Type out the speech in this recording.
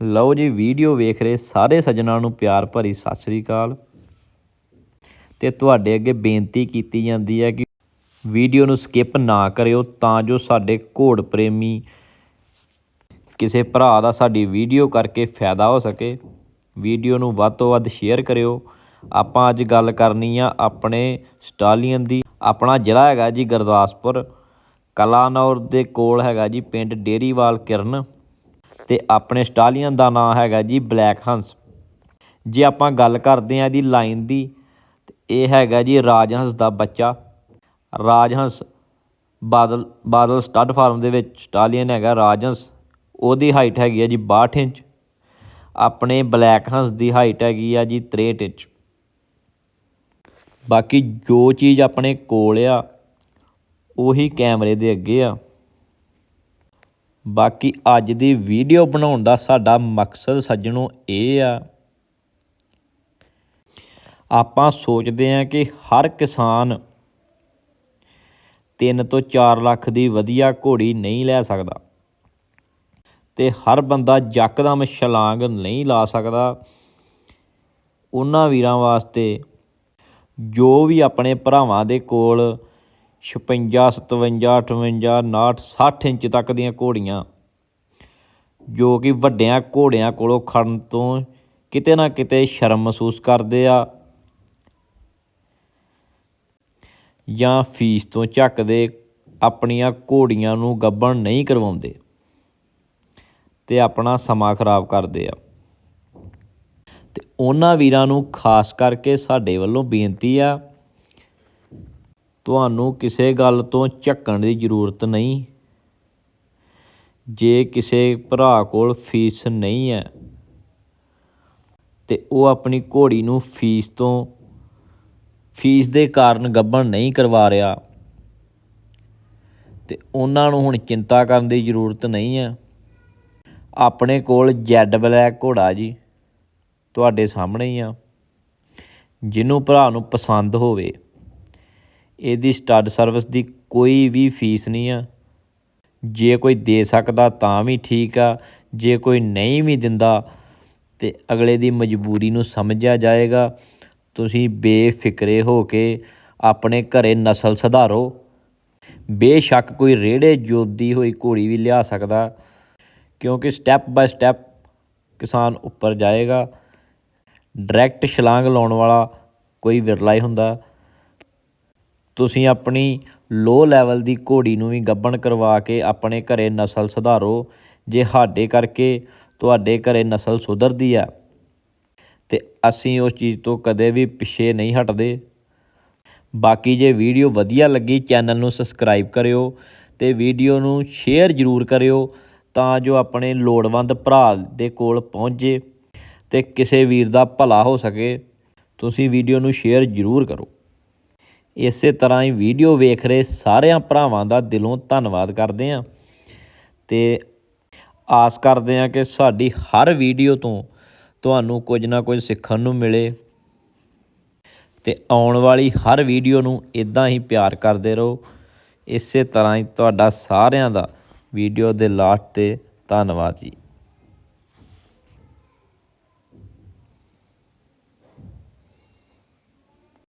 ਲਓ ਜੀ, ਵੀਡੀਓ ਵੇਖ ਰਹੇ ਸਾਰੇ ਸੱਜਣਾਂ ਨੂੰ ਪਿਆਰ ਭਰੀ ਸਤਿ ਸ੍ਰੀ ਅਕਾਲ। ਤੇ ਤੁਹਾਡੇ ਅੱਗੇ ਬੇਨਤੀ ਕੀਤੀ ਜਾਂਦੀ ਹੈ ਕਿ ਵੀਡੀਓ ਨੂੰ ਸਕਿਪ ਨਾ ਕਰਿਓ, ਤਾਂ ਜੋ ਸਾਡੇ ਘੋੜ ਪ੍ਰੇਮੀ ਕਿਸੇ ਭਰਾ ਦਾ ਸਾਡੀ ਵੀਡੀਓ ਕਰਕੇ ਫਾਇਦਾ ਹੋ ਸਕੇ। ਵੀਡੀਓ ਨੂੰ ਵੱਧ ਤੋਂ ਵੱਧ ਸ਼ੇਅਰ ਕਰਿਓ। ਆਪਾਂ ਅੱਜ ਗੱਲ ਕਰਨੀ ਆ ਆਪਣੇ ਸਟਾਲੀਅਨ ਦੀ, ਆਪਣਾ ਜ਼ਿਲ੍ਹਾ ਹੈਗਾ ਜੀ ਗੁਰਦਾਸਪੁਰ। ਕਲਾਨੌਰ ਦੇ ਕੋਲ ਹੈਗਾ ਜੀ ਪਿੰਡ ਡੇਰੀਵਾਲ ਕਿਰਨ। ਤੇ ਆਪਣੇ ਸਟਾਲੀਅਨ ਦਾ ਨਾਂ ਹੈਗਾ ਜੀ ਬਲੈਕ ਹੰਸ। ਜੇ ਆਪਾਂ ਗੱਲ ਕਰਦੇ ਹਾਂ ਇਹਦੀ ਲਾਈਨ ਦੀ, ਤੇ ਇਹ ਹੈਗਾ ਜੀ ਰਾਜ ਹੰਸ ਦਾ ਬੱਚਾ। ਰਾਜ ਹੰਸ ਬਾਦਲ ਬਾਦਲ ਸਟੱਡ ਫਾਰਮ ਦੇ ਵਿੱਚ ਸਟਾਲੀਅਨ ਹੈਗਾ ਰਾਜ ਹੰਸ। ਉਹਦੀ ਹਾਈਟ ਹੈਗੀ ਆ ਜੀ 62 ਇੰਚ। ਆਪਣੇ ਬਲੈਕ ਹੰਸ ਦੀ ਹਾਈਟ ਹੈਗੀ ਆ ਜੀ 63 ਇੰਚ। ਬਾਕੀ ਜੋ ਚੀਜ਼ ਆਪਣੇ ਕੋਲ ਆ, ਉਹੀ ਕੈਮਰੇ ਦੇ ਅੱਗੇ ਆ। ਬਾਕੀ ਅੱਜ ਦੀ ਵੀਡੀਓ ਬਣਾਉਣ ਦਾ ਸਾਡਾ ਮਕਸਦ ਸੱਜਣੋ ਇਹ ਆ। ਆਪਾਂ ਸੋਚਦੇ ਆ ਕਿ ਹਰ ਕਿਸਾਨ 3 ਤੋਂ 4 ਲੱਖ ਦੀ ਵਧੀਆ ਘੋੜੀ ਨਹੀਂ ਲੈ ਸਕਦਾ ਤੇ ਹਰ ਬੰਦਾ ਯਕਦਮ ਛਲਾਂਗ ਨਹੀਂ ਲਾ ਸਕਦਾ। ਉਹਨਾਂ ਵੀਰਾਂ ਵਾਸਤੇ ਜੋ ਵੀ ਆਪਣੇ ਭਰਾਵਾਂ ਦੇ ਕੋਲ 56 57 58 59 60 ਇੰਚ ਤੱਕ ਦੀਆਂ ਘੋੜੀਆਂ, ਜੋ ਕਿ ਵੱਡਿਆਂ ਘੋੜਿਆਂ ਕੋਲੋਂ ਖੜਨ ਤੋਂ ਕਿਤੇ ਨਾ ਕਿਤੇ ਸ਼ਰਮ ਮਹਿਸੂਸ ਕਰਦੇ ਆ ਜਾਂ ਫੀਸ ਤੋਂ ਝੱਕਦੇ ਆਪਣੀਆਂ ਘੋੜੀਆਂ ਨੂੰ ਗੱਬਣ ਨਹੀਂ ਕਰਵਾਉਂਦੇ ਤੇ ਆਪਣਾ ਸਮਾਂ ਖਰਾਬ ਕਰਦੇ ਆ। ਤੇ ਉਹਨਾਂ ਵੀਰਾਂ ਨੂੰ ਖਾਸ ਕਰਕੇ ਸਾਡੇ ਵੱਲੋਂ ਬੇਨਤੀ ਆ ਤੁਹਾਨੂੰ ਕਿਸੇ ਗੱਲ ਤੋਂ ਝੱਕਣ ਦੀ ਜ਼ਰੂਰਤ ਨਹੀਂ। ਜੇ ਕਿਸੇ ਭਰਾ ਕੋਲ ਫੀਸ ਨਹੀਂ ਹੈ, ਤੇ ਉਹ ਆਪਣੀ ਘੋੜੀ ਨੂੰ ਫੀਸ ਤੋਂ, ਫੀਸ ਦੇ ਕਾਰਨ ਗੱਭਣ ਨਹੀਂ ਕਰਵਾ ਰਿਹਾ, ਤੇ ਉਹਨਾਂ ਨੂੰ ਹੁਣ ਚਿੰਤਾ ਕਰਨ ਦੀ ਜ਼ਰੂਰਤ ਨਹੀਂ ਹੈ। ਆਪਣੇ ਕੋਲ ਜੈਡ ਬਲੈਕ ਘੋੜਾ ਜੀ, ਤੁਹਾਡੇ ਸਾਹਮਣੇ ਹੀ ਆ। ਜਿਹਨੂੰ ਭਰਾ ਨੂੰ ਪਸੰਦ ਹੋਵੇ। ਇਹਦੀ ਸਟੱਡ ਸਰਵਿਸ ਦੀ ਕੋਈ ਵੀ ਫੀਸ ਨਹੀਂ ਆ। ਜੇ ਕੋਈ ਦੇ ਸਕਦਾ ਤਾਂ ਵੀ ਠੀਕ ਆ, ਜੇ ਕੋਈ ਨਹੀਂ ਵੀ ਦਿੰਦਾ ਤੇ ਅਗਲੇ ਦੀ ਮਜਬੂਰੀ ਨੂੰ ਸਮਝਿਆ ਜਾਏਗਾ। ਤੁਸੀਂ ਬੇਫਿਕਰੇ ਹੋ ਕੇ ਆਪਣੇ ਘਰੇ ਨਸਲ ਸੁਧਾਰੋ। ਬੇਸ਼ੱਕ ਕੋਈ ਰੇੜੇ ਜੋਦੀ ਹੋਈ ਘੋੜੀ ਵੀ ਲਿਆ ਸਕਦਾ, ਕਿਉਂਕਿ ਸਟੈਪ ਬਾਏ ਸਟੈਪ ਕਿਸਾਨ ਉੱਪਰ ਜਾਏਗਾ। ਡਾਇਰੈਕਟ ਛਲਾਂਗ ਲਾਉਣ ਵਾਲਾ ਕੋਈ ਵਿਰਲਾ ਹੀ ਹੁੰਦਾ। ਤੁਸੀਂ ਆਪਣੀ ਲੋ ਲੈਵਲ ਦੀ ਘੋੜੀ ਨੂੰ ਵੀ ਗੱਬਣ ਕਰਵਾ ਕੇ ਆਪਣੇ ਘਰੇ ਨਸਲ ਸੁਧਾਰੋ। ਜੇ ਸਾਡੇ ਕਰਕੇ ਤੁਹਾਡੇ ਘਰੇ ਨਸਲ ਸੁਧਰਦੀ ਆ ਤੇ ਅਸੀਂ ਉਸ ਚੀਜ਼ ਤੋਂ ਕਦੇ ਵੀ ਪਿੱਛੇ ਨਹੀਂ ਹਟਦੇ। ਬਾਕੀ ਜੇ ਵੀਡੀਓ ਵਧੀਆ ਲੱਗੀ, ਚੈਨਲ ਨੂੰ ਸਬਸਕ੍ਰਾਈਬ ਕਰਿਓ ਤੇ ਵੀਡੀਓ ਨੂੰ ਸ਼ੇਅਰ ਜ਼ਰੂਰ ਕਰਿਓ ਤਾਂ ਜੋ ਆਪਣੇ ਲੋੜਵੰਦ ਭਰਾ ਦੇ ਕੋਲ ਪਹੁੰਚੇ ਤੇ ਕਿਸੇ ਵੀਰ ਦਾ ਭਲਾ ਹੋ ਸਕੇ। ਤੁਸੀਂ ਵੀਡੀਓ ਨੂੰ ਸ਼ੇਅਰ ਜ਼ਰੂਰ ਕਰੋ। ਇਸੇ ਤਰ੍ਹਾਂ ਹੀ ਵੀਡੀਓ ਵੇਖ ਰਹੇ ਸਾਰਿਆਂ ਭਰਾਵਾਂ ਦਾ ਦਿਲੋਂ ਧੰਨਵਾਦ ਕਰਦੇ ਹਾਂ। ਤੇ ਆਸ ਕਰਦੇ ਹਾਂ ਕਿ ਸਾਡੀ ਹਰ ਵੀਡੀਓ ਤੋਂ ਤੁਹਾਨੂੰ ਕੁਝ ਨਾ ਕੁਝ ਸਿੱਖਣ ਨੂੰ ਮਿਲੇ ਤੇ ਆਉਣ ਵਾਲੀ ਹਰ ਵੀਡੀਓ ਨੂੰ ਇਦਾਂ ਹੀ ਪਿਆਰ ਕਰਦੇ ਰਹੋ। ਇਸੇ ਤਰ੍ਹਾਂ ਹੀ ਤੁਹਾਡਾ ਸਾਰਿਆਂ ਦਾ ਵੀਡੀਓ ਦੇ ਲਾਸਟ ਤੇ ਧੰਨਵਾਦ ਜੀ।